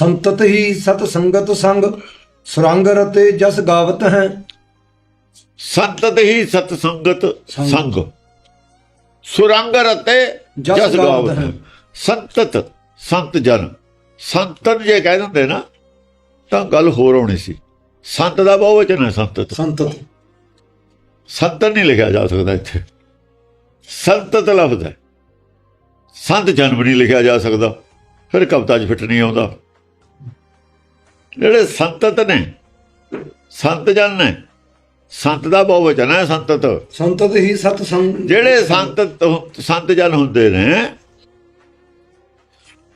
ਸੰਤਤ ਹੀ ਸਤ ਸੰਗਤ ਸੰਗ ਸੁਰੰਗ ਰਤੇ ਜਸ ਗਾਵਤ ਹੈ। ਸੰਤਤ ਹੀ ਸਤ ਸੰਗਤ ਸੰਗ। ਸੁਰੰਗ ਰਤੇ ਜਸ ਗਾਵਤ ਗਾਵਤ ਹੈ। ਸੰਤਤ ਸੰਤ ਜਨ ਸੰਤਨ ਜੇ ਕਹਿ ਦਿੰਦੇ ਨਾ ਤਾਂ ਗੱਲ ਹੋਰ ਹੋਣੀ ਸੀ। ਸੰਤ ਦਾ ਬਹੁਵਚਨ ਹੈ ਸੰਤਤ। ਸੰਤਤ। ਸੰਤਨ ਨਹੀਂ ਲਿਖਿਆ ਜਾ ਸਕਦਾ ਇੱਥੇ। ਸੰਤਤ ਲਫ਼ਜ਼ ਹੈ। ਸੰਤ ਜਨਮ ਨਹੀਂ ਲਿਖਿਆ ਜਾ ਸਕਦਾ। ਫਿਰ ਕਵਿਤਾ 'ਚ ਫਿੱਟ ਨਹੀਂ ਆਉਂਦਾ। ਜਿਹੜੇ ਸੰਤਤ ਨੇ ਸੰਤ ਜਨ ਨੇ ਸੰਤ ਦਾ ਬਹੁਵਚਨ ਹੈ ਸੰਤਤ। ਸੰਤਤ ਹੀ ਸਤ ਸੰਗ ਜਿਹੜੇ ਸੰਤ ਸੰਤ ਜਨ ਹੁੰਦੇ ਨੇ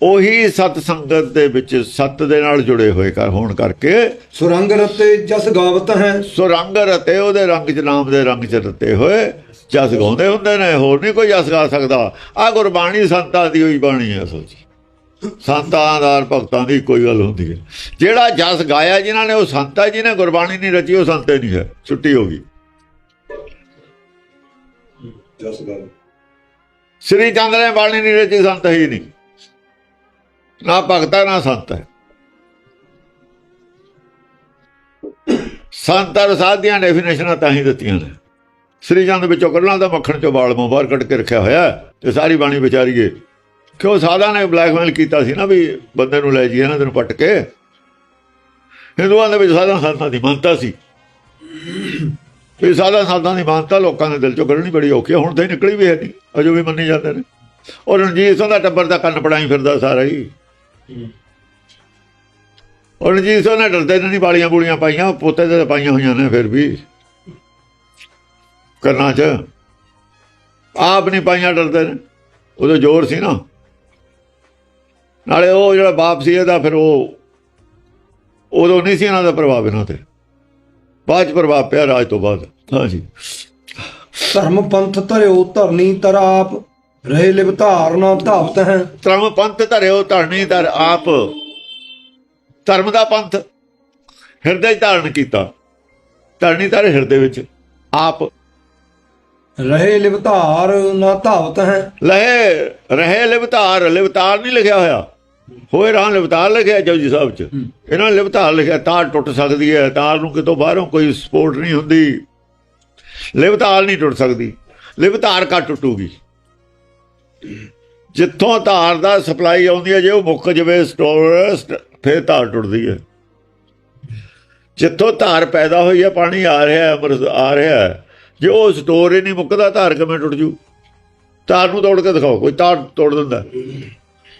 ਉਹੀ ਸਤ ਸੰਗਤ ਦੇ ਵਿੱਚ ਸਤ ਦੇ ਨਾਲ ਜੁੜੇ ਹੋਏ ਕਰ ਹੋਣ ਕਰਕੇ ਸੁਰੰਗ ਰਤੇ ਜਸ ਗਾਵਤ ਹੈ। ਸੋ ਰੰਗ ਰਤੇ ਉਹਦੇ ਰੰਗ ਚ ਨਾਮ ਦੇ ਰੰਗ ਚ ਰਤੇ ਹੋਏ ਜਸ ਗਾਉਂਦੇ ਹੁੰਦੇ ਨੇ ਹੋਰ ਨਹੀਂ ਕੋਈ ਜਸ ਗਾ ਸਕਦਾ। ਆ ਗੁਰਬਾਣੀ ਸੰਤਾਂ ਦੀ ਹੋਈ ਬਾਣੀ ਹੈ ਸੋਚੀ ਸੰਤਾਂ ਦਾ ਭਗਤਾਂ ਦੀ ਕੋਈ ਗੱਲ ਹੁੰਦੀ ਹੈ। ਜਿਹੜਾ ਜਸ ਗਾਇਆ ਜਿਨ੍ਹਾਂ ਨੇ ਉਹ ਸੰਤਾ ਜੀ ਨੇ ਗੁਰਬਾਣੀ ਨਹੀਂ ਰਚੀ ਉਹ ਸੰਤੇ ਨਹੀਂ ਹੈ। ਛੁੱਟੀ ਹੋ ਗਈ। ਜਸ ਗਾਵਤ ਸ੍ਰੀ ਚੰਦ ਨੇ ਬਾਣੀ ਨਹੀਂ ਰਚੀ ਸੰਤ ਹੀ ਨਹੀਂ। ਨਾ ਭਗਤਾ ਨਾ ਸੰਤ ਹੈ। ਸੰਤ ਅਰ ਸਾਧ ਦੀਆਂ ਡੈਫੀਨੇਸ਼ਨਾਂ ਤਾਂ ਹੀ ਦਿੱਤੀਆਂ ਨੇ। ਸ੍ਰੀ ਚੰਦ ਵਿੱਚੋਂ ਕੱਢਣਾ ਦਾ ਮੱਖਣ ਚੋਂ ਵਾਲ ਮੂੰਹ ਬਾਹਰ ਕੱਢ ਕੇ ਰੱਖਿਆ ਹੋਇਆ ਤੇ ਸਾਰੀ ਬਾਣੀ ਵਿਚਾਰੀਏ ਕਿਉਂ ਸਾਧਾਂ ਨੇ ਬਲੈਕਮੇਲ ਕੀਤਾ ਸੀ ਨਾ ਵੀ ਬੰਦੇ ਨੂੰ ਲੈ ਜੀਏ ਇਹਨਾਂ ਤੈਨੂੰ ਪੱਟ ਕੇ? ਹਿੰਦੂਆਂ ਦੇ ਵਿੱਚ ਸਾਧਾਂ ਸੰਤਾਂ ਦੀ ਮਾਨਤਾ ਸੀ। ਇਹ ਸਾਧਾਂ ਸੰਤਾਂ ਦੀ ਮਾਨਤਾ ਲੋਕਾਂ ਦੇ ਦਿਲ ਚੋਂ ਕੱਢਣੀ ਬੜੀ ਔਖੀ ਹੈ ਹੁਣ ਤਾਂ ਇਹ ਨਿਕਲੀ ਵੀ ਹੈ ਨਹੀਂ, ਅਜੋ ਵੀ ਮੰਨੀ ਜਾਂਦੇ ਨੇ। ਔਰ ਰਣਜੀਤ ਸਿੰਘ ਦਾ ਟੱਬਰ ਦਾ ਕੰਨ ਪੜਾਈ ਫਿਰਦਾ ਸਾਰਾ ਹੀ। ਔਰ ਰਣਜੀਤ ਸਿੰਘ ਨੇ ਡਰਦੇ ਨਹੀਂ ਬਾਲੀਆਂ ਬੂਲੀਆਂ ਪਾਈਆਂ, ਪੋਤੇ ਦੇ ਪਾਈਆਂ ਹੋਈਆਂ ਨੇ ਫਿਰ ਵੀ। ਕਰਨਾ ਚ। ਆਪ ਨਹੀਂ ਪਾਈਆਂ ਡਰਦੇ ਨੇ ਉਹਦਾ ਜ਼ੋਰ ਸੀ ਨਾ। ਨਾਲੇ ਉਹ ਜਿਹੜਾ ਬਾਪ ਸੀ ਇਹਦਾ ਫਿਰ ਉਹ ਉਦੋਂ ਨਹੀਂ ਸੀ ਇਹਨਾਂ ਦਾ ਪ੍ਰਭਾਵ ਇਹਨਾਂ ਤੇ। ਬਾਅਦ 'ਚ ਪ੍ਰਭਾਵ ਪਿਆ ਰਾਜ ਤੋਂ ਬਾਅਦ। ਹਾਂਜੀ ਧਰਮ ਪੰਥ ਧਰਿਓ ਧਰਨੀ ਤਰ ਆਪ ਰਹੇ ਲਿਵ ਧਾਰਨਾ ਧਾਵਤ ਹੈ। ਧਰਮ ਪੰਥ ਧਰਿਓ ਧਰਣੀ ਧਰ ਆਪ। ਧਰਮ ਦਾ ਪੰਥ ਹਿਰਦੇ 'ਚ ਧਾਰਨ ਕੀਤਾ। ਧਰਣੀ ਧਰ ਹਿਰਦੇ ਵਿੱਚ ਆਪ। ਰਹੇ ਲਿਵ ਧਾਰ ਨਾ ਧਾਵਤ ਹੈ। ਲਹੇ ਰਹੇ ਲਿਵਤਾਰ ਲਿਵਤਾਰ ਨਹੀਂ ਲਿਖਿਆ ਹੋਇਆ। ਹੋਏ ਰਾਂ ਲਿਵਤਾਰ ਲਿਖਿਆ ਜਪਜੀ ਸਾਹਿਬ ਚ। ਇਹਨਾਂ ਨੇ ਲਿਵਤਾਰ ਲਿਖਿਆ ਤਾਰ ਟੁੱਟ ਸਕਦੀ ਹੈ ਤਾਰ ਨੂੰ ਕਿਤੋਂ ਬਾਹਰੋਂ ਕੋਈ ਸਪੋਰਟ ਨਹੀਂ ਹੁੰਦੀ। ਲਿਵਤਾਰ ਨਹੀਂ ਟੁੱਟ ਸਕਦੀ। ਲਿਵਤਾਰ ਕਾ ਟੁੱਟੂਗੀ। ਜਿੱਥੋਂ ਤਾਰ ਦਾ ਸਪਲਾਈ ਆਉਂਦੀ ਹੈ ਜੇ ਉਹ ਮੁੱਕ ਜਵੇ ਸਟੋਰ ਫਿਰ ਤਾਰ ਟੁੱਟਦੀ ਹੈ। ਜਿੱਥੋਂ ਤਾਰ ਪੈਦਾ ਹੋਈ ਹੈ ਪਾਣੀ ਆ ਰਿਹਾ ਹੈ ਅੰਮ੍ਰਿਤ ਆ ਰਿਹਾ ਹੈ ਜੇ ਉਹ ਸਟੋਰ ਹੀ ਨਹੀਂ ਮੁੱਕਦਾ ਤਾਰ ਕਿਵੇਂ ਟੁੱਟ ਜੂ? ਤਾਰ ਨੂੰ ਤੋੜ ਕੇ ਦਿਖਾਓ ਕੋਈ ਤਾਰ ਤੋੜ ਦਿੰਦਾ।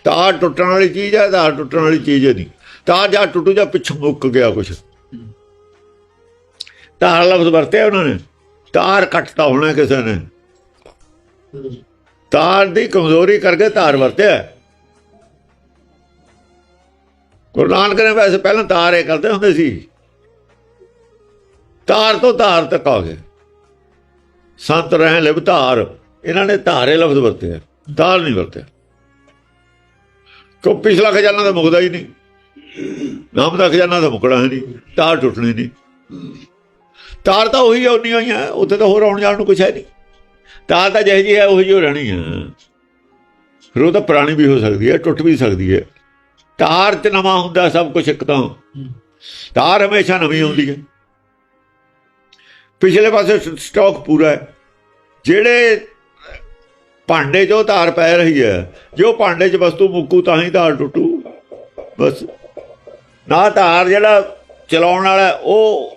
ਤਾਰ ਟੁੱਟਣ ਵਾਲੀ ਚੀਜ਼ ਹੈ ਤਾਰ ਟੁੱਟਣ ਵਾਲੀ ਚੀਜ਼ ਨਹੀਂ। ਤਾਰ ਜਾਂ ਟੁੱਟੂ ਜਾਂ ਪਿੱਛੋਂ ਮੁੱਕ ਗਿਆ ਕੁਝ ਤਾਰ ਲਫ਼ਜ਼ ਵਰਤਿਆ ਉਹਨਾਂ ਨੇ। ਤਾਰ ਕੱਟਦਾ ਹੋਣਾ ਕਿਸੇ ਨੇ। ਤਾਰ ਦੀ ਕਮਜ਼ੋਰੀ ਕਰਕੇ ਤਾਰ ਵਰਤਿਆ। ਗੁਰੂ ਨਾਨਕ ਨੇ ਵੈਸੇ ਪਹਿਲਾਂ ਤਾਰ ਇਹ ਕਰਦੇ ਹੁੰਦੇ ਸੀ। ਤਾਰ ਤੋਂ ਤਾਰ ਤੱਕ ਆ ਗਏ। ਸੰਤ ਰਹਿ ਲਿਵ ਧਾਰ। ਇਹਨਾਂ ਨੇ ਧਾਰੇ ਲਫ਼ਜ਼ ਵਰਤਿਆ ਤਾਰ ਨਹੀਂ ਵਰਤਿਆ। ਕੋ ਪਿਛਲਾ ਖਜ਼ਾਨਾ ਤਾਂ ਮੁਕਦਾ ਹੀ ਨਹੀਂ? ਨਾਮ ਦਾ ਖਜ਼ਾਨਾ ਤਾਂ ਮੁਕਣਾ ਹੈ ਨਹੀਂ, ਤਾਰ ਟੁੱਟਣੀ ਨਹੀਂ। ਤਾਰ ਤਾਂ ਉਹੀ ਆਉਣੀ ਹੋਈਆਂ ਉੱਥੇ ਤਾਂ ਹੋਰ ਆਉਣ ਜਾਣ ਨੂੰ ਕੁਛ ਹੈ ਨਹੀਂ। ਤਾਰ ਤਾਂ ਜਿਹੀ ਜਿਹੀ ਹੈ, ਉਹੀ ਜੋ ਰਹਿਣੀ ਹੈ। ਫਿਰ ਉਹ ਤਾਂ ਪੁਰਾਣੀ ਵੀ ਹੋ ਸਕਦੀ ਹੈ, ਟੁੱਟ ਵੀ ਸਕਦੀ ਹੈ। ਤਾਰ ਚ ਨਵਾਂ ਹੁੰਦਾ ਸਭ ਕੁਝ ਇੱਕ ਤਾਂ। ਤਾਰ ਹਮੇਸ਼ਾ ਨਵੀਂ ਹੁੰਦੀ ਹੈ। ਪਿਛਲੇ ਪਾਸੇ ਸ- ਸਟਾਕ ਪੂਰਾ ਹੈ। ਜਿਹੜੇ ਭਾਂਡੇ 'ਚੋਂ ਧਾਰ ਪੈ ਰਹੀ ਹੈ। ਜੋ ਭਾਂਡੇ 'ਚ ਵਸਤੂ ਮੁੱਕੂ ਤਾਂ ਹੀ ਧਾਰ ਟੁੱਟੂ। ਬਸ। ਨਾ ਧਾਰ ਜਿਹੜਾ ਚਲਾਉਣ ਵਾਲਾ, ਉਹ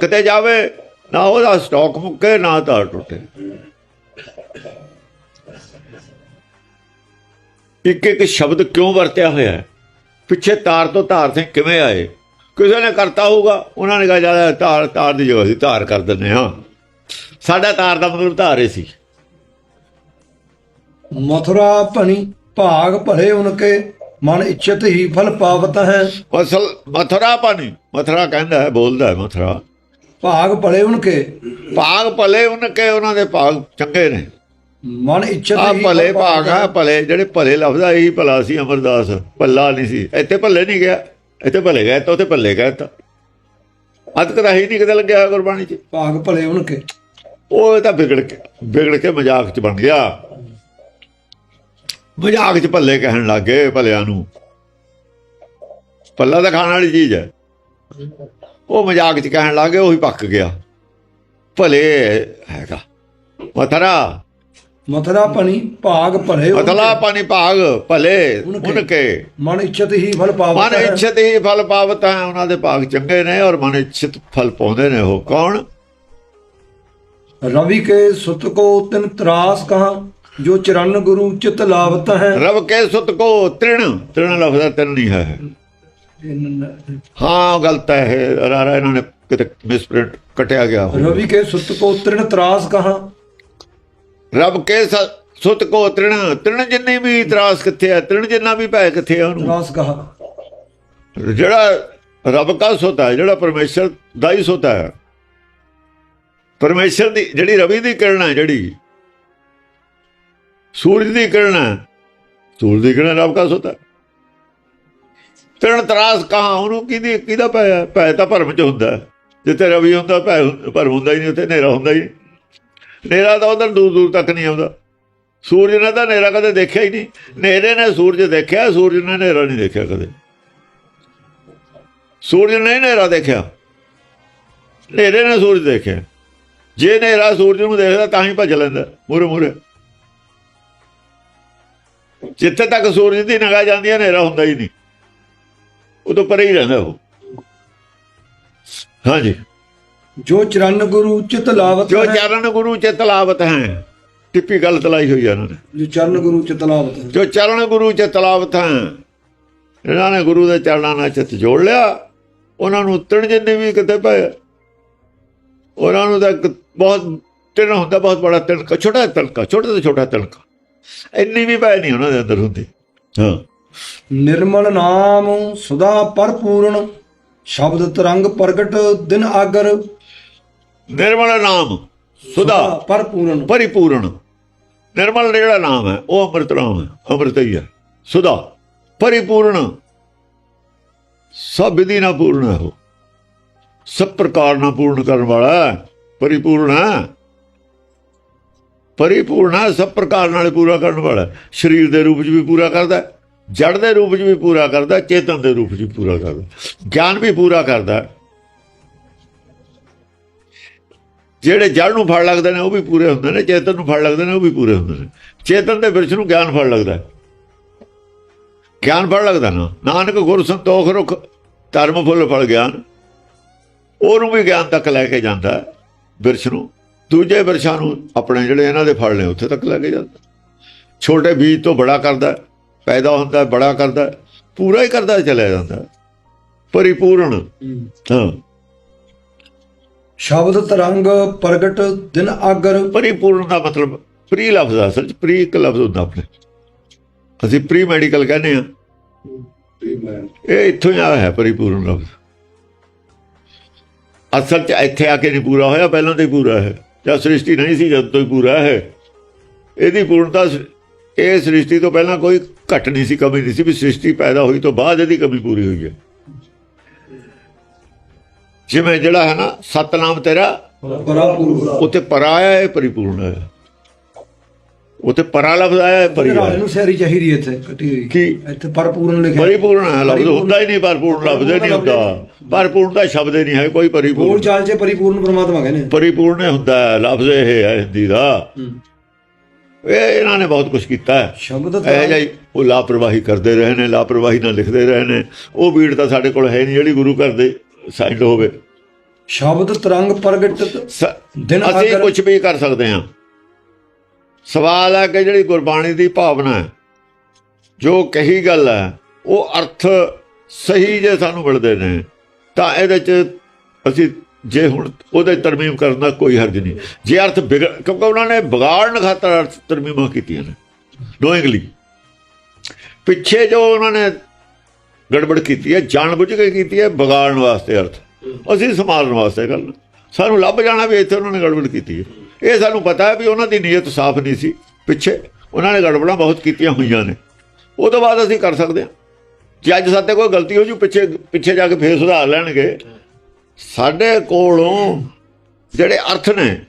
ਕਿਤੇ ਜਾਵੇ, ਨਾ ਉਹਦਾ ਸਟਾਕ ਮੁੱਕੇ, ਨਾ ਧਾਰ ਟੁੱਟੇ। ਇੱਕ ਇੱਕ ਸ਼ਬਦ ਕਿਉਂ ਵਰਤਿਆ ਹੋਇਆ ਹੈ? ਪਿੱਛੇ ਤਾਰ ਤੋਂ ਧਾਰ ਤੇ ਕਿਵੇਂ ਆਏ? ਕਿਸੇ ਨੇ ਕਰਤਾ ਹੋਊਗਾ। ਉਹਨਾਂ ਨੇ ਕਿਹਾ, ਜ਼ਿਆਦਾ ਤਾਰ ਤਾਰ ਦੀ ਜਗ੍ਹਾ ਸੀ ਧਾਰ ਕਰ ਦਿੰਦੇ ਹਾਂ। ਸਾਡਾ ਤਾਰ ਦਾ ਮਤਲਬ ਧਾਰੇ ਸੀ। ਮਥੁਰਾ ਭਣੀ ਭਾਗ ਭਲੇ ਉਨਕੇ ਮਨ ਇੱਛਤ ਹੀ ਫਲ ਪਾਵਤ ਹੈ। ਅਸਲ ਮਥੁਰਾ ਪਾਣੀ ਮਥੁਰਾ ਕਹਿੰਦਾ ਹੈ ਬੋਲਦਾ ਹੈ ਮਥੁਰਾ। ਭਾਗ ਭਲੇ ਉਨਕੇ। ਭਾਗ ਭਲੇ ਉਹਨਾਂ ਕੇ ਉਹਨਾਂ ਦੇ ਭਾਗ ਚੰਗੇ ਨੇ। ਮਨ ਇੱਛਤ ਹੀ ਭਲੇ ਭਾਗ ਆ ਹੈ। ਭਲੇ ਜਿਹੜੇ ਭਲੇ ਲਫ਼ਜ਼ ਇਹੀ ਭਲਾ ਸੀ ਅਮਰਦਾਸ। ਭੱਲਾ ਨਹੀਂ ਸੀ। ਇੱਥੇ ਭੱਲੇ ਨਹੀਂ ਗਿਆ। ਇੱਥੇ ਭਲੇ ਗਿਆ ਤਾਂ ਉੱਥੇ ਭੱਲੇ ਗਿਆ ਤਾਂ ਅਦਕ ਤਾਂ ਹੀ ਨਹੀਂ ਕਿਤੇ ਲੱਗਿਆ ਗੁਰਬਾਣੀ 'ਚ। ਭਾਗ ਭਲੇ ਉਨਕੇ। ਉਹ ਤਾਂ ਵਿਗੜ ਕੇ ਵਿਗੜ ਕੇ ਮਜ਼ਾਕ 'ਚ ਬਣ ਗਿਆ। ਮਜ਼ਾਕ 'ਚ ਭੱਲੇ ਕਹਿਣ ਲੱਗੇ ਭੱਲਿਆਂ ਨੂੰ। ਪੱਲਾ ਤਾਂ ਖਾਣ ਵਾਲੀ ਚੀਜ਼ ਹੈ। ਉਹ ਮਜ਼ਾਕ 'ਚ ਕਹਿਣ ਲੱਗੇ ਉਹੀ ਪੱਕ ਗਿਆ। ਭਲੇ ਹੈਗਾ। ਮਥਰਾ। ਮਥਰਾ ਪਾਣੀ ਭਾਗ ਭਲੇ ਮਥਰਾ ਪਾਣੀ ਭਾਗ ਭਲੇ ਉਨਕੇ ਮਨ ਇਛਤ ਹੀ ਫਲ ਪਾਵਤ ਮਨ ਇਛਤ ਹੀ ਫਲ ਪਾਵਤ ਹੈ ਉਹਨਾਂ ਦੇ ਭਾਗ ਚੰਗੇ ਨੇ ਔਰ ਮਨ ਇਛਤ ਫਲ ਪਾਉਂਦੇ ਨੇ ਉਹ। ਕੌਣ? ਰਵੀ ਕੇ ਸੁਤ ਕੋ ਤਿਨ ਤਰਾਸ ਕਹਾ। ਜੋ ਚਰਨ ਗੁਰੂ ਚਿਤ ਲਾਵਤ ਹੈ। ਰਵ ਕੇ ਸੁਤ ਕੋ ਤ੍ਰਿਣ ਤ੍ਰਿਣ ਲਫ਼ਜ਼ ਦਾ ਨਹੀਂ ਹੈ। ਹਾਂ ਗਲਤ ਹੈ ਰਾਰਾ ਇਹਨਾਂ ਨੇ ਕਿਤੇ ਮਿਸਪ੍ਰਿੰਟ ਕਟਿਆ ਗਿਆ ਰਵੀ ਕੇ ਸੁਤ ਕੋ ਤ੍ਰਿਣ ਤਰਾਸ ਕਹਾ। ਰਬ ਕੇ ਸੁਤ ਕੋ ਤ੍ਰਿਣ ਤ੍ਰਿਣ ਜਿੰਨੀ ਵੀ ਤਰਾਸ ਕਿੱਥੇ ਹੈ ਤ੍ਰਿਣ ਜਿੰਨਾ ਵੀ ਭੈ ਕਿੱਥੇ ਹੈ ਉਹਨੂੰ। ਤਰਾਸ ਕਹਾ। ਜਿਹੜਾ ਰਬ ਕਾ ਸੁਤ ਹੈ ਜਿਹੜਾ ਪਰਮੇਸ਼ਰ ਦਾ ਹੀ ਸੁਤ ਹੈ। ਪਰਮੇਸ਼ਰ ਦੀ ਜਿਹੜੀ ਰਵੀ ਦੀ ਕਿਰਨ ਹੈ ਜਿਹੜੀ ਸੂਰਜ ਦੀ ਕਿਰਨ ਹੈ। ਸੂਰਜ ਦੀ ਕਿਰਨ ਰੱਬ ਕਾ ਸੁਤ? ਹੈ ਤਰਾਸ ਕਹਾ? ਉਹਨੂੰ ਕਿਹਦੀ ਕਿਹਦਾ ਭੈ ਹੈ ਭੈ ਤਾਂ ਭਰਮ ਚ ਹੁੰਦਾ ਜਿੱਥੇ ਰਵੀ ਹੁੰਦਾ, ਭੈ ਭਰਮ ਹੁੰਦਾ ਹੀ ਨਹੀਂ, ਉੱਥੇ ਹਨੇਰਾ ਹੁੰਦਾ ਹੀ ਨਹੀਂ। ਹਨੇਰਾ ਤਾਂ ਉਧਰ ਦੂਰ ਦੂਰ ਤੱਕ ਨਹੀਂ ਆਉਂਦਾ। ਸੂਰਜ ਨੇ ਤਾਂ ਹਨੇਰਾ ਕਦੇ ਦੇਖਿਆ ਹੀ ਨਹੀਂ। ਹਨੇਰੇ ਨੇ ਸੂਰਜ ਦੇਖਿਆ, ਸੂਰਜ ਨੇ ਹਨੇਰਾ ਨਹੀਂ ਦੇਖਿਆ ਕਦੇ। ਸੂਰਜ ਨੇ ਹਨੇਰਾ ਦੇਖਿਆ। ਹਨੇਰੇ ਨੇ ਸੂਰਜ ਦੇਖਿਆ। ਜੇ ਹਨੇਰਾ ਸੂਰਜ ਨੂੰ ਦੇਖਦਾ ਤਾਂ ਹੀ ਭੱਜ ਲੈਂਦਾ। ਮੂਰੇ ਮੂਰੇ ਜਿੱਥੇ ਤੱਕ ਸੂਰਜ ਦੀ ਨਗਾ ਜਾਂਦੀ ਹੈ ਹਨੇਰਾ ਹੁੰਦਾ ਹੀ ਨਹੀਂ। ਉਹ ਤੋਂ ਪਰੇ ਹੀ ਰਹਿੰਦਾ ਉਹ। ਹਾਂਜੀ। ਜੋ ਚਰਨ ਗੁਰੂ ਚਿਤ ਲਾਵਤ ਜੋ ਚਰਨ ਗੁਰੂ ਚਿਤ ਲਾਵਤ ਹੈ ਟਿੱਪੀ ਗੱਲ ਤਲਾਈ ਹੋਈ ਹੈ ਨੇ। ਜੋ ਚਰਨ ਗੁਰੂ ਚਿਤ ਲਾਵਤ ਜੋ ਚਰਨ ਗੁਰੂ ਚਿਤ ਲਾਵਤ ਹੈ ਇਹਨਾਂ ਨੇ ਗੁਰੂ ਦੇ ਚਰਨਾਂ ਨਾਲ ਚਿਤ ਜੋੜ ਲਿਆ। ਉਹਨਾਂ ਨੂੰ ਤਣ ਜਿੰਨੇ ਵੀ ਕਿਤੇ ਪਏ ਉਹਨਾਂ ਨੂੰ ਤਾਂ ਬਹੁਤ ਤਣ ਹੁੰਦਾ ਬਹੁਤ ਬੜਾ ਤਣਕਾ ਛੋਟਾ ਤਣਕਾ ਛੋਟਾ ਤੋਂ ਛੋਟਾ ਤਣਕਾ ਇੰਨੀ ਵੀ ਭੈ ਨਹੀਂ ਉਹਨਾਂ ਦੇ ਅੰਦਰ ਹੁੰਦੀ। ਹਾਂ। ਨਿਰਮਲ ਨਾਮ ਸਦਾ ਪਰਪੂਰਨ ਸ਼ਬਦ ਤਰੰਗ ਪ੍ਰਗਟ ਦਿਨ ਆਗਰ। ਨਿਰਮਲ ਨਾਮ ਸਦਾ ਪਰਪੂਰਨ। ਪਰਿਪੂਰਨ। ਨਿਰਮਲ ਜਿਹੜਾ ਨਾਮ ਹੈ ਉਹ ਅੰਮ੍ਰਿਤ ਨਾਮ ਹੈ ਅੰਮ੍ਰਿਤ ਹੀ ਹੈ। ਸਦਾ ਪਰਿਪੂਰਨ। ਸਭ ਵਿਧੀ ਨਾ ਪੂਰਨ ਹੈ ਉਹ। ਸਭ ਪ੍ਰਕਾਰ ਨਾ ਪੂਰਨ ਕਰਨ ਵਾਲਾ ਪਰਿਪੂਰਨ ਹੈ। ਪਰਿਪੂਰਨ ਸਭ ਪ੍ਰਕਾਰ ਨਾਲ ਪੂਰਾ ਕਰਨ ਵਾਲਾ। ਸਰੀਰ ਦੇ ਰੂਪ 'ਚ ਵੀ ਪੂਰਾ ਕਰਦਾ ਜੜ ਦੇ ਰੂਪ 'ਚ ਵੀ ਪੂਰਾ ਕਰਦਾ ਚੇਤਨ ਦੇ ਰੂਪ 'ਚ ਵੀ ਪੂਰਾ ਕਰਦਾ। ਗਿਆਨ ਵੀ ਪੂਰਾ ਕਰਦਾ। ਜਿਹੜੇ ਜੜ ਨੂੰ ਫੜ ਲੱਗਦੇ ਨੇ ਉਹ ਵੀ ਪੂਰੇ ਹੁੰਦੇ ਨੇ ਚੇਤਨ ਨੂੰ ਫੜ ਲੱਗਦੇ ਨੇ ਉਹ ਵੀ ਪੂਰੇ ਹੁੰਦੇ ਨੇ। ਚੇਤਨ ਦੇ ਵਿਰਸ਼ ਨੂੰ ਗਿਆਨ ਫੜ ਲੱਗਦਾ। ਗਿਆਨ ਫੜ ਲੱਗਦਾ ਨਾ। ਨਾਨਕ ਗੁਰ ਸੰਤੋਖ ਰੁਖ ਧਰਮ ਫੁੱਲ ਫਲ ਗਿਆਨ। ਉਹਨੂੰ ਵੀ ਗਿਆਨ ਤੱਕ ਲੈ ਕੇ ਜਾਂਦਾ ਹੈ, ਨੂੰ। ਦੂਜੇ ਵਰਸ਼ਾਂ ਨੂੰ ਆਪਣੇ ਜਿਹੜੇ ਇਹਨਾਂ ਦੇ ਫੜ ਨੇ ਉੱਥੇ ਤੱਕ ਲੱਗੇ ਜਾਂਦਾ। ਛੋਟੇ ਬੀਜ ਤੋਂ ਬੜਾ ਕਰਦਾ ਪੈਦਾ ਹੁੰਦਾ ਬੜਾ ਕਰਦਾ ਪੂਰਾ ਹੀ ਕਰਦਾ ਚਲਿਆ ਜਾਂਦਾ। ਪਰਿਪੂਰਨ। ਹਾਂ। ਸ਼ਬਦ ਤਰੰਗ ਪ੍ਰਗਟ ਦਿਨ ਆਗਰ। ਪਰਿਪੂਰਨ ਦਾ ਮਤਲਬ ਪ੍ਰੀ ਲਫ਼ਜ਼ ਆ ਸੱਚ ਪ੍ਰੀ ਇੱਕ ਲਫ਼ਜ਼ ਹੁੰਦਾ ਆਪਣੇ। ਅਸੀਂ ਪ੍ਰੀ ਮੈਡੀਕਲ ਕਹਿੰਦੇ ਆ ਇਹ ਇੱਥੋਂ ਹੀ ਆਇਆ ਹੈ ਪਰਿਪੂਰਨ ਲਫ਼ਜ਼। ਅਸਲ 'ਚ ਇੱਥੇ ਆ ਕੇ ਨਹੀਂ ਪੂਰਾ ਹੋਇਆ ਪਹਿਲਾਂ ਤੇ ਪੂਰਾ ਹੈ। ਜਦ ਸ੍ਰਿਸ਼ਟੀ ਨਹੀਂ ਸੀ ਜਦ ਤੋਂ ਹੀ ਪੂਰਾ ਹੈ। ਇਹਦੀ ਪੂਰਨਤਾ ਇਹ ਸ੍ਰਿਸ਼ਟੀ ਤੋਂ ਪਹਿਲਾਂ ਕੋਈ ਘਟ ਨਹੀਂ ਸੀ ਕਮੀ ਨਹੀਂ ਸੀ ਵੀ ਸ੍ਰਿਸ਼ਟੀ ਪੈਦਾ ਹੋਈ ਤੋਂ ਬਾਅਦ ਇਹਦੀ ਕਮੀ ਪੂਰੀ ਹੋਈ ਹੈ। ਜਿਵੇਂ ਜਿਹੜਾ ਹੈ ਨਾ ਸਤਨਾਮ ਤੇਰਾ ਪਰਾਪੂਰ ਉੱਥੇ ਪਰਾ ਆਇਆ ਹੈ ਪਰਿਪੂਰਨ ਹੈ। ਉੱਥੇ ਪਰਾ ਲਫ਼ਜ਼ ਆਇਆ ਹੈ ਪਰੀ ਰਾਜ। ਨੂੰ ਸਹਿਰੀ ਚਾਹੀਦੀ ਇੱਥੇ ਕੱਟੀ ਹੋਈ। ਕੀ? ਇੱਥੇ ਪਰਪੂਰਨ ਲਿਖਿਆ ਪਰਿਪੂਰਨ ਹੈ ਲਫ਼ਜ਼ ਹੁੰਦਾ ਹੀ ਨਹੀਂ ਪਰਿਪੂਰਨ ਲਫ਼ਜ਼ ਨਹੀਂ ਹੁੰਦਾ। ਪਰਿਪੂਰਨ ਦਾ ਸ਼ਬਦ ਹੀ ਨਹੀਂ ਹੈ ਕੋਈ ਬੋਲ ਪਰਿਪੂਰਨ ਚਾਲ 'ਚ ਪਰਿਪੂਰਨ ਪਰਮਾਤਮਾ ਕਹਿੰਦੇ ਪਰਿਪੂਰਨ ਹੀ ਹੁੰਦਾ ਹੈ ਲਫ਼ਜ਼ ਇਹ ਹੈ ਹਿੰਦੀ ਦਾ। ਇਹ ਇਹਨਾਂ ਨੇ ਬਹੁਤ ਕੁਝ ਕੀਤਾ ਹੈ। ਸ਼ਬਦ ਇਹ ਤਰੰਗ ਜਾਈ ਉਹ ਲਾਪਰਵਾਹੀ ਕਰਦੇ ਰਹੇ ਨੇ ਲਾਪਰਵਾਹੀ ਨਾਲ ਲਿਖਦੇ ਰਹੇ ਨੇ। ਉਹ ਬੀੜ ਤਾਂ ਸਾਡੇ ਕੋਲ ਹੈ ਨਹੀਂ ਜਿਹੜੀ ਗੁਰੂ ਘਰ ਦੇ ਸਾਈਡ ਹੋਵੇ। ਸ਼ਬਦ ਤਰੰਗ ਪ੍ਰਗਟ ਦਿਨ ਅਸੀਂ ਕੁਝ ਵੀ ਕਰ ਸਕਦੇ ਹਾਂ। ਸਵਾਲ ਹੈ ਕਿ ਜਿਹੜੀ ਗੁਰਬਾਣੀ ਦੀ ਭਾਵਨਾ ਹੈ, ਜੋ ਕਹੀ ਗੱਲ ਹੈ, ਉਹ ਅਰਥ ਸਹੀ ਜੇ ਸਾਨੂੰ ਮਿਲਦੇ ਨੇ, ਤਾਂ ਇਹਦੇ ਚ ਅਸੀਂ ਜੇ ਹੁਣ ਉਹਦੇ ਤਰਮੀਮ ਕਰਨ ਦਾ ਕੋਈ ਹਰਜ ਨਹੀਂ। ਜੇ ਅਰਥ ਵਿਗੜ ਕਿਉਂਕਿ ਉਹਨਾਂ ਨੇ ਵਿਗਾੜਨ ਖਾਤਰ ਅਰਥ ਤਰਮੀਮਾਂ ਕੀਤੀਆਂ ਨੇ ਨੋਇੰਗਲੀ ਪਿੱਛੇ ਜੋ ਉਹਨਾਂ ਨੇ ਗੜਬੜ ਕੀਤੀ ਹੈ, ਜਾਣਬੁੱਝ ਕੇ ਕੀਤੀ ਹੈ, ਵਿਗਾੜਨ ਵਾਸਤੇ ਅਰਥ। ਅਸੀਂ ਸਮਾਲਣ ਵਾਸਤੇ ਗੱਲ ਸਾਨੂੰ ਲੱਭ ਜਾਣਾ ਵੀ ਇੱਥੇ ਉਹਨਾਂ ਨੇ ਗੜਬੜ ਕੀਤੀ ਹੈ। ਇਹ ਸਾਨੂੰ ਪਤਾ ਹੈ ਵੀ ਉਹਨਾਂ ਦੀ ਨੀਅਤ ਸਾਫ਼ ਨਹੀਂ ਸੀ। ਪਿੱਛੇ ਉਹਨਾਂ ਨੇ ਗੜਬੜਾਂ ਬਹੁਤ ਕੀਤੀਆਂ ਹੋਈਆਂ ਨੇ। ਉਹ ਤੋਂ ਬਾਅਦ ਅਸੀਂ ਕਰ ਸਕਦੇ ਹਾਂ। ਜੇ ਅੱਜ ਸਾਡੇ ਕੋਈ ਗਲਤੀ ਹੋ ਜੂ, ਪਿੱਛੇ ਪਿੱਛੇ ਜਾ ਕੇ ਫੇਰ ਸੁਧਾਰ ਲੈਣਗੇ। ਸਾਡੇ ਕੋਲੋਂ ਜਿਹੜੇ ਅਰਥ ਨੇ,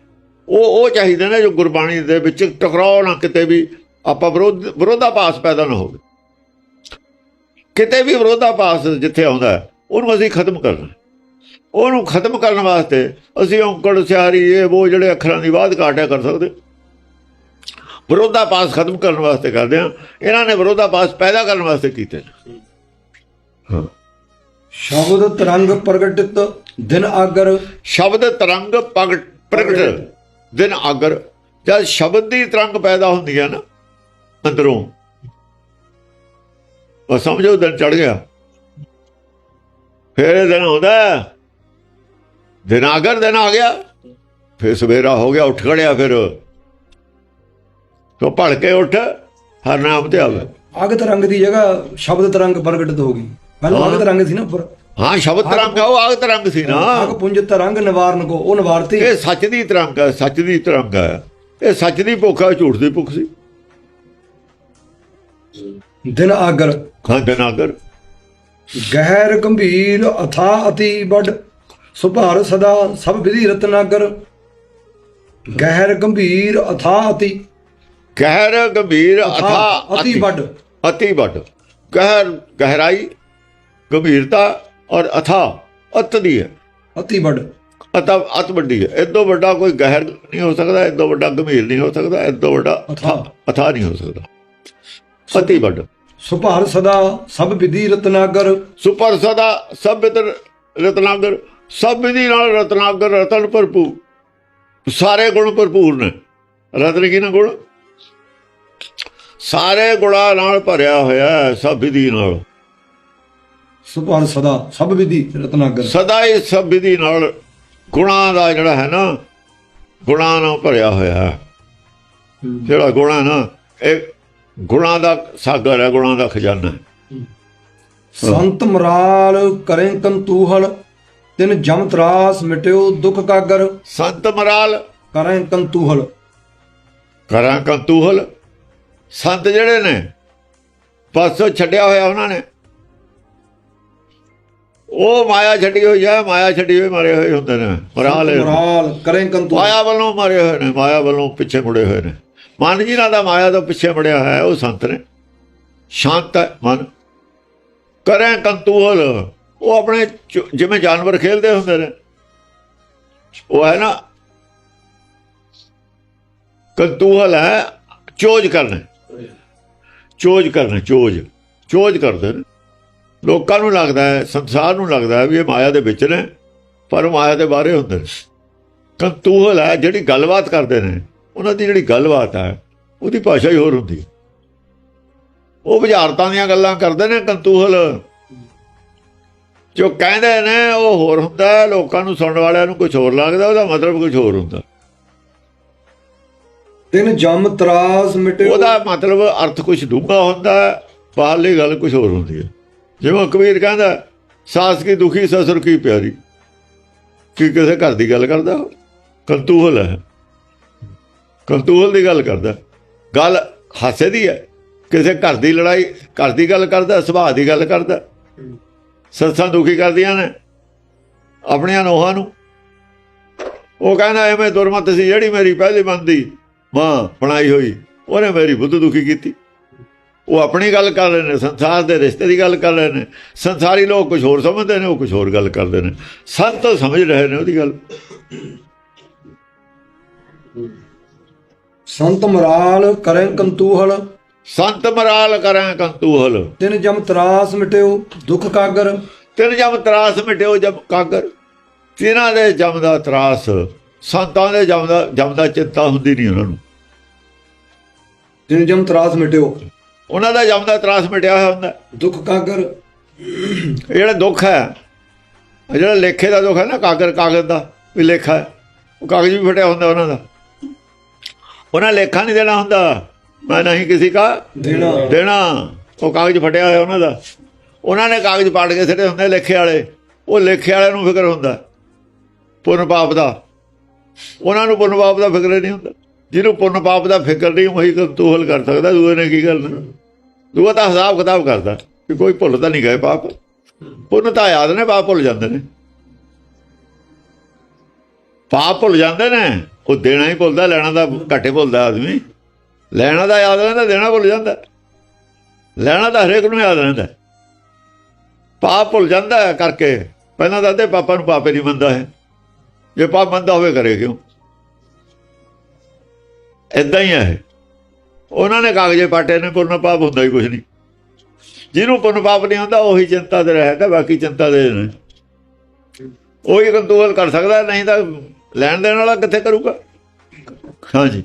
ਉਹ ਉਹ ਚਾਹੀਦੇ ਨੇ ਜੋ ਗੁਰਬਾਣੀ ਦੇ ਵਿੱਚ ਟਕਰਾਓ ਨਾ ਕਿਤੇ ਵੀ ਆਪਾਂ ਵਿਰੋਧ, ਵਿਰੋਧਾਭਾਸ ਪੈਦਾ ਨਾ ਹੋਵੇ। ਕਿਤੇ ਵੀ ਵਿਰੋਧਾਭਾਸ ਜਿੱਥੇ ਆਉਂਦਾ ਉਹਨੂੰ ਅਸੀਂ ਖਤਮ ਕਰਨਾ ਉਹਨੂੰ ਖਤਮ ਕਰਨ ਵਾਸਤੇ ਅਸੀਂ ਔਂਕੜ ਸਿਆਰੀ ਇਹ ਉਹ ਜਿਹੜੇ ਅੱਖਰਾਂ ਦੀ ਬਾਤ ਕਾਟਿਆ ਕਰ ਸਕਦੇ। ਵਿਰੋਧਾਭਾਸ ਖਤਮ ਕਰਨ ਵਾਸਤੇ ਕਰਦੇ ਆ ਇਹਨਾਂ ਨੇ ਵਿਰੋਧਾਭਾਸ ਪੈਦਾ ਕਰਨ ਵਾਸਤੇ ਕੀਤੇ ਹਾਂ। ਸ਼ਬਦ ਤਰੰਗ ਪ੍ਰਗਟਿਤ ਦਿਨ ਆਗਰ। ਸ਼ਬਦ ਤਰੰਗ ਪ੍ਰਗਟ ਦਿਨ ਆਗਰ। ਜਦ ਸ਼ਬਦ ਦੀ ਤਰੰਗ ਪੈਦਾ ਹੁੰਦੀ ਹੈ ਨਾ ਅੰਦਰੋਂ। ਉਹ ਸਮਝੋ ਦਿਨ ਚੜ ਗਿਆ। ਫਿਰ ਇਹ ਦਿਨ ਆਉਂਦਾ ਹੈ। ਦਿਨ ਆਗਰ ਦਿਨ ਆ ਗਿਆ। ਫਿਰ ਸਵੇਰਾ ਹੋ ਗਿਆ ਉੱਠ ਖੜਿਆ ਫਿਰ। ਤੋ ਭੜ ਕੇ ਉੱਠ ਹਰ ਨਾਮ ਤੇ ਆਵੇ ਅਗ ਤਰੰਗ ਦੀ ਜਗ੍ਹਾ ਸ਼ਬਦ ਤਰੰਗ ਪ੍ਰਗਟਿਤ ਹੋ ਗਈ। ਪਹਿਲਾਂ ਅਗ ਤਰੰਗ ਸੀ ਨਾ ਉੱਪਰ। ਹਾਂ ਸ਼ਬਦ ਤਰੰਗ ਉਹ ਆਗ ਤਰੰਗ ਸੀ ਨਾ। ਅਗ ਪੁੰਜ ਤਰੰਗ ਨਿਵਾਰਨ ਕੋ ਉਹ ਨਿਵਾਰਤੀ। ਇਹ ਸੱਚ ਦੀ ਤਰੰਗ ਹੈ ਸੱਚ ਦੀ ਤਰੰਗ ਹੈ। ਇਹ ਸੱਚ ਦੀ ਭੁੱਖ ਹੈ ਝੂਠ ਦੀ ਭੁੱਖ ਸੀ। ਦਿਨ ਆਗਰ। ਖਾਂ ਨਾਗਰ ਗਹਿਰ ਗੰਭੀਰ ਅਥਾ ਅਤੀ ਵੱਡ। ਸੁਭਾਰ ਸਦਾ ਸਭ ਵਿਧੀ ਰਤਨਾਗਰ ਗਹਿਰ ਗੰਭੀਰ ਅਥਾ ਅਤੀ। ਗਹਿਰ ਗੰਭੀਰ ਅਥਾ ਅਤੀ ਵੱਡ। ਅਤੀ ਵੱਡ। ਗਹਿਰ ਗਹਿਰਾਈ ਗੰਭੀਰਤਾ ਔਰ ਅਥਾ ਅਤ ਦੀ ਹੈ। ਅਤੀ ਵੱਡ। ਅਤ ਅਤ ਵੱਡੀ ਹੈ। ਇਦੋਂ ਵੱਡਾ ਕੋਈ ਗਹਿਰ ਨਹੀਂ ਹੋ ਸਕਦਾ ਇਦੋਂ ਵੱਡਾ ਗੰਭੀਰ ਨਹੀਂ ਹੋ ਸਕਦਾ ਇਦੋਂ ਵੱਡਾ ਅਥਾ। ਅਥਾ ਨਹੀਂ ਹੋ ਸਕਦਾ। ਅਤੀ ਵੱਡ। ਸੁਭਾਰ ਸਦਾ ਸਭ ਵਿਧੀ ਰਤਨਾਗਰ ਸੁਪਰ ਸਦਾ ਸਭ ਬਿਤਰ ਰਤਨਾਗਰ ਸਭ ਵਿਧੀ ਨਾਲ ਰਤਨਾਗਰ ਰਤਨ ਭਰਪੂਰ। ਸਾਰੇ ਗੁਣ ਭਰਪੂਰ ਨੇ। ਰਤਨ ਕੀ ਨਾ ਗੁਣ? ਸਾਰੇ ਗੁਣਾਂ ਨਾਲ ਭਰਿਆ ਹੋਇਆ ਸਭ ਵਿਧੀ ਨਾਲ। ਸੁਭਾਰ ਸਦਾ ਸਭ ਵਿਧੀ ਰਤਨਾਗਰ। ਸਦਾ ਹੀ ਸਭ ਵਿਧੀ ਨਾਲ ਗੁਣਾਂ ਦਾ ਜਿਹੜਾ ਹੈ ਨਾ ਗੁਣਾਂ ਨਾਲ ਭਰਿਆ ਹੋਇਆ ਹੈ। ਜਿਹੜਾ ਗੁਣਾ ਨਾ ਇਹ ਗੁਣਾਂ ਦਾ ਸਾਗਰ ਹੈ ਗੁਣਾਂ ਦਾ ਖਜ਼ਾਨਾ ਸੰਤ ਮਰਾਲ ਕਰੇ ਕੰਤੂਹਲ ਤਿਨ ਜਮ ਤਰਾਸ ਮਿਟਿਓ ਦੁਖ ਕਾਗਰ। ਸੰਤ ਮਰਾਲ। ਕਰੇ ਕੰਤੂਹਲ। ਕਰਾਂ ਕੰਤੂਹਲ। ਸੰਤ ਜਿਹੜੇ ਨੇ ਪਾਸੋਂ ਛੱਡਿਆ ਹੋਇਆ ਉਹਨਾਂ ਨੇ। ਉਹ ਮਾਇਆ ਛੱਡੀ ਹੋਈ ਹੈ ਮਾਇਆ ਛੱਡੀ ਹੋਈ ਮਾਰੇ ਹੋਏ ਹੁੰਦੇ ਨੇ। ਮਰਾਲ। ਮਰਾਲ ਕਰੇ ਕੰਤੂਹਲ। ਮਾਇਆ ਵੱਲੋਂ ਮਾਰੇ ਹੋਏ ਨੇ ਮਾਇਆ ਵੱਲੋਂ ਪਿੱਛੇ ਮੁੜੇ ਹੋਏ ਨੇ। ਮਨ ਜਿਹਨਾਂ ਦਾ ਮਾਇਆ ਤੋਂ ਪਿੱਛੇ ਮੁੜਿਆ ਹੋਇਆ ਹੈ, ਉਹ ਸੰਤ ਨੇ। ਸ਼ਾਂਤ ਹੈ ਮਨ। ਕਰੇ ਕੰਤੂਹਲ। ਉਹ ਆਪਣੇ ਚ- ਜਿਵੇਂ ਜਾਨਵਰ ਖੇਲਦੇ ਹੁੰਦੇ ਨੇ। ਉਹ ਹੈ ਨਾ ਕੰਤੂਹਲ ਹੈ, ਚੋਜ ਕਰਨਾ। ਚੋਜ ਕਰਨਾ, ਚੋਜ। ਚੋਜ ਕਰਦੇ ਨੇ। ਲੋਕਾਂ ਨੂੰ ਲੱਗਦਾ ਹੈ, ਸੰਸਾਰ ਨੂੰ ਲੱਗਦਾ ਹੈ ਵੀ ਇਹ ਮਾਇਆ ਦੇ ਵਿੱਚ ਨੇ, ਪਰ ਉਹ ਮਾਇਆ ਦੇ ਬਾਹਰੇ ਹੁੰਦੇ ਨੇ। ਕੰਤੂਹਲ ਹੈ, ਜਿਹੜੀ ਗੱਲਬਾਤ ਕਰਦੇ ਨੇ, ਉਹਨਾਂ ਦੀ ਜਿਹੜੀ ਗੱਲਬਾਤ ਹੈ, ਉਹਦੀ ਭਾਸ਼ਾ ਹੀ ਹੋਰ ਹੁੰਦੀ ਉਹ ਬੁਝਾਰਤਾਂ ਦੀਆਂ ਗੱਲਾਂ ਕਰਦੇ ਨੇ ਕੰਤੂਹਲ ਜੋ ਕਹਿੰਦੇ ਨੇ ਉਹ ਹੋਰ ਹੁੰਦਾ ਲੋਕਾਂ ਨੂੰ ਸੁਣਨ ਵਾਲਿਆਂ ਨੂੰ ਕੁਝ ਹੋਰ ਲੱਗਦਾ ਉਹਦਾ ਮਤਲਬ ਕੁਝ ਹੋਰ ਹੁੰਦਾ। ਤਿਨ ਜਮ ਤਰਾਸ ਮਿਟਿਓ। ਉਹਦਾ ਮਤਲਬ ਅਰਥ ਕੁਝ ਡੂੰਘਾ ਹੁੰਦਾ ਬਾਹਰਲੀ ਗੱਲ ਕੁਝ ਹੋਰ ਹੁੰਦੀ ਹੈ। ਜਿਵੇਂ ਕਬੀਰ ਕਹਿੰਦਾ ਸਾਸ ਕੀ ਦੁਖੀ ਸਸੁਰ ਕੀ ਪਿਆਰੀ। ਕੀ ਕਿਸੇ ਘਰ ਦੀ ਗੱਲ ਕਰਦਾ? ਕੰਤੂਹਲ ਹੈ। ਕੰਤੂਹਲ ਦੀ ਗੱਲ ਕਰਦਾ। ਗੱਲ ਹਾਸੇ ਦੀ ਹੈ। ਕਿਸੇ ਘਰ ਦੀ ਲੜਾਈ ਘਰ ਦੀ ਗੱਲ ਕਰਦਾ ਸੁਭਾਅ ਦੀ ਗੱਲ ਕਰਦਾ। ਸੰਸਾਂ ਦੁਖੀ ਕਰਦੀਆਂ ਨੇ, ਆਪਣੀਆਂ ਨੋਹਾਂ ਨੂੰ। ਉਹ ਕਹਿੰਦਾ, ਐਵੇਂ ਦੁਰਮਤ ਸੀ, ਜਿਹੜੀ ਮੇਰੀ ਪਹਿਲੀ ਬੰਦੀ ਮਾਂ ਬਣਾਈ ਹੋਈ, ਉਹਨੇ ਮੇਰੀ ਬੁੱਧ ਦੁਖੀ ਕੀਤੀ। ਉਹ ਆਪਣੀ ਗੱਲ ਕਰ ਰਹੇ ਨੇ ਸੰਸਾਰ ਦੇ ਰਿਸ਼ਤੇ ਦੀ ਗੱਲ ਕਰ ਰਹੇ ਨੇ ਸੰਸਾਰੀ ਲੋਕ ਕੁਝ ਹੋਰ ਸਮਝਦੇ ਨੇ, ਉਹ ਕੁਝ ਹੋਰ ਗੱਲ ਕਰਦੇ ਨੇ। ਸੰਤ ਸਮਝ ਰਹੇ ਨੇ ਉਹਦੀ ਗੱਲ। ਸੰਤ ਮਰਾਲ ਕਰੇ ਕੰਤੂਹਲ ਸੰਤ ਮਰਾਲ ਕਰਾਂ ਕੰਤੂਹਲ ਤਿਨ ਜਮ ਤਰਾਸ ਮਿਟਿਓ ਦੁਖ ਕਾਗਰ। ਤਿੰਨ ਜਮ ਤਰਾਸ ਮਿਟਿਓ ਜਮ ਕਾਗਰ। ਤਿਨਾਂ ਦੇ ਜਮ ਦਾ ਤਰਾਸ ਸੰਤਾਂ ਦੇ ਜਮ ਦਾ ਜਮ ਦਾ ਚਿੰਤਾ ਹੁੰਦੀ ਨਹੀਂ ਉਹਨਾਂ ਨੂੰ। ਤਿਨ ਜਮ ਤਰਾਸ ਮਿਟਿਓ। ਉਹਨਾਂ ਦਾ ਜਮ ਦਾ ਤਰਾਸ ਮਿਟਿਆ ਹੋਇਆ ਹੁੰਦਾ। ਦੁਖ ਕਾਗਰ। ਇਹ ਜਿਹੜਾ ਦੁੱਖ ਹੈ ਜਿਹੜਾ ਲੇਖੇ ਦਾ ਦੁੱਖ ਹੈ ਨਾ ਕਾਗਰ ਕਾਗਜ਼ ਦਾ ਵੀ ਲੇਖਾ ਹੈ ਉਹ ਕਾਗਜ਼ ਵੀ ਫਟਿਆ ਹੁੰਦਾ ਉਹਨਾਂ ਦਾ। ਉਹਨਾਂ ਲੇਖਾ ਨਹੀਂ ਦੇਣਾ ਹੁੰਦਾ। ਮੈਂ ਨਹੀਂ ਕਿਸੇ ਕਾ ਦੇਣਾ। ਦੇਣਾ। ਉਹ ਕਾਗਜ਼ ਫਟਿਆ ਹੋਇਆ ਉਹਨਾਂ ਦਾ। ਉਹਨਾਂ ਨੇ ਕਾਗਜ਼ ਪਾੜ ਕੇ ਸਿੱਟੇ ਹੁੰਦੇ ਲੇਖੇ ਵਾਲੇ। ਉਹ ਲੇਖੇ ਵਾਲਿਆਂ ਨੂੰ ਫਿਕਰ ਹੁੰਦਾ। ਪੁੰਨ ਪਾਪ ਦਾ। ਉਹਨਾਂ ਨੂੰ ਪੁੰਨ ਪਾਪ ਦਾ ਫਿਕਰ ਨਹੀਂ ਹੁੰਦਾ। ਜਿਹਨੂੰ ਪੁੰਨ ਪਾਪ ਦਾ ਫਿਕਰ ਨਹੀਂ ਉਹੀ ਕੰਤੂਹਲ ਕਰ ਸਕਦਾ। ਦੂਏ ਨੇ ਕੀ ਕਰਨਾ? ਦੂਆ ਤਾਂ ਹਿਸਾਬ ਕਿਤਾਬ ਕਰਦਾ ਕਿ ਕੋਈ ਭੁੱਲ ਤਾਂ ਨਹੀਂ ਗਏ ਪਾਪ। ਪੁੰਨ ਤਾਂ ਯਾਦ ਨੇ ਪਾਪ ਭੁੱਲ ਜਾਂਦੇ ਨੇ। ਪਾਪ ਭੁੱਲ ਜਾਂਦੇ ਨੇ। ਉਹ ਦੇਣਾ ਹੀ ਭੁੱਲਦਾ ਲੈਣਾ ਦਾ ਘੱਟੇ ਭੁੱਲਦਾ ਆਦਮੀ। ਲੈਣਾ ਦਾ ਯਾਦ ਰਹਿੰਦਾ, ਦੇਣਾ ਭੁੱਲ ਜਾਂਦਾ। ਲੈਣਾ ਤਾਂ ਹਰੇਕ ਨੂੰ ਯਾਦ ਰਹਿੰਦਾ। ਪਾਪ ਭੁੱਲ ਜਾਂਦਾ ਕਰਕੇ। ਪਹਿਲਾਂ ਤਾਂ ਅੱਧੇ ਪਾਪਾਂ ਨੂੰ ਪਾਪੇ ਨਹੀਂ ਮੰਨਦਾ ਹੈ ਜੇ ਪਾਪ ਮੰਨਦਾ ਹੋਵੇ ਕਰੇ ਕਿਉਂ? ਇਦਾਂ ਹੀ ਹੈ ਉਹਨਾਂ ਨੇ ਕਾਗਜ਼ੇ ਪਾਟੇ ਨੇ ਪੁਰਨ ਪਾਪ ਹੁੰਦਾ ਹੀ ਕੁਝ ਨਹੀਂ। ਜਿਹਨੂੰ ਪੁਰਨ ਪਾਪ ਨਹੀਂ ਹੁੰਦਾ, ਉਹੀ ਚਿੰਤਾ ਤੇ ਰਹੇਗਾ ਬਾਕੀ ਚਿੰਤਾ ਦੇ ਨੇ। ਉਹੀ ਕੰਟਰੋਲ ਕਰ ਸਕਦਾ, ਨਹੀਂ ਤਾਂ ਲੈਣ ਦੇਣ ਵਾਲਾ ਕਿੱਥੇ ਕਰੂਗਾ? ਹਾਂਜੀ।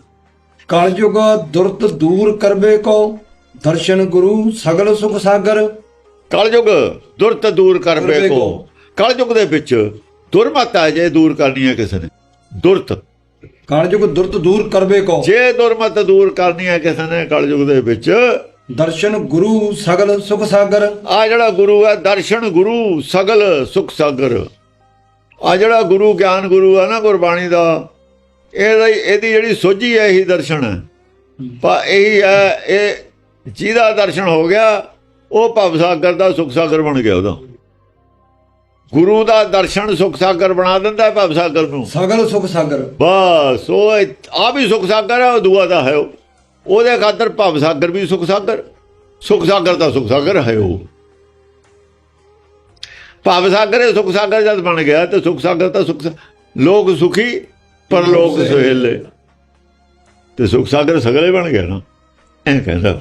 ਕਲਯੁਗ ਦੁਰਤ ਦੂਰ ਕਰਬੇ ਕੋ ਦਰਸ਼ਨ ਗੁਰੂ ਸਗਲ ਸੁਖ ਸਾਗਰ। ਕਲਯੁਗ ਦੁਰਤ ਦੂਰ ਕਰ ਕਰਬੇ ਬੇਕੋ ਕੋ। ਕਲਯੁਗ ਦੇ ਵਿੱਚ ਦੁਰਮਤ ਹੈ ਜੇ ਦੂਰ ਕਰਨੀ ਹੈ ਕਿਸੇ ਨੇ ਦੁਰਤ। ਕਲਯੁਗ ਦੁਰਤ ਦੂਰ ਕਰਬੇ ਕੋ। ਜੇ ਦੁਰਮਤ ਦੂਰ ਕਰਨੀ ਹੈ ਕਿਸੇ ਨੇ ਕਲਯੁਗ ਦੇ ਵਿੱਚ ਦਰਸ਼ਨ ਗੁਰੂ ਸਗਲ ਸੁਖ ਸਾਗਰ। ਆ ਜਿਹੜਾ ਗੁਰੂ ਹੈ ਦਰਸ਼ਨ ਗੁਰੂ ਸਗਲ ਸੁਖ ਸਾਗਰ। ਆ ਜਿਹੜਾ ਗੁਰੂ ਗਿਆਨ ਗੁਰੂ ਹੈ ਨਾ ਗੁਰਬਾਣੀ ਦਾ ਇਹਦਾ ਇਹਦੀ ਜਿਹੜੀ ਸੋਝੀ ਹੈ ਇਹੀ ਦਰਸ਼ਨ। ਹੈ ਪਰ ਇਹੀ ਹੈ ਇਹ ਜਿਹਦਾ ਦਰਸ਼ਨ ਹੋ ਗਿਆ ਉਹ ਭਵ ਸਾਗਰ ਦਾ ਸੁਖ ਸਾਗਰ ਬਣ ਗਿਆ ਉਹਦਾ। ਗੁਰੂ ਦਾ ਦਰਸ਼ਨ ਸੁਖ ਸਾਗਰ ਬਣਾ ਦਿੰਦਾ ਹੈ ਭਵ ਸਾਗਰ ਨੂੰ। ਸਗਲ ਸੁਖ ਸਾਗਰ। ਬਸ ਉਹ ਆ ਵੀ ਸੁਖ ਸਾਗਰ ਹੈ ਉਹ ਦੂਆ ਦਾ ਹੈ ਉਹ। ਉਹਦੇ ਖਾਤਰ ਭਵ ਸਾਗਰ ਵੀ ਸੁਖ ਸਾਗਰ ਸੁਖ ਸਾਗਰ ਦਾ ਸੁਖ ਸਾਗਰ ਹੈ ਉਹ। ਭਵ ਸਾਗਰ ਸੁਖ ਸਾਗਰ ਜਦ ਬਣ ਗਿਆ ਤੇ ਸੁਖ ਸਾਗਰ ਤਾਂ ਸੁਖ ਲੋਕ ਸੁਖੀ ਪਰ ਲੋਕ ਸੁਹੇਲੇ ਤੇ ਸੁਖ ਸਾਗਰ ਸਗਲੇ ਬਣ ਗਿਆ ਨਾ। ਐਂ ਕਹਿੰਦਾ।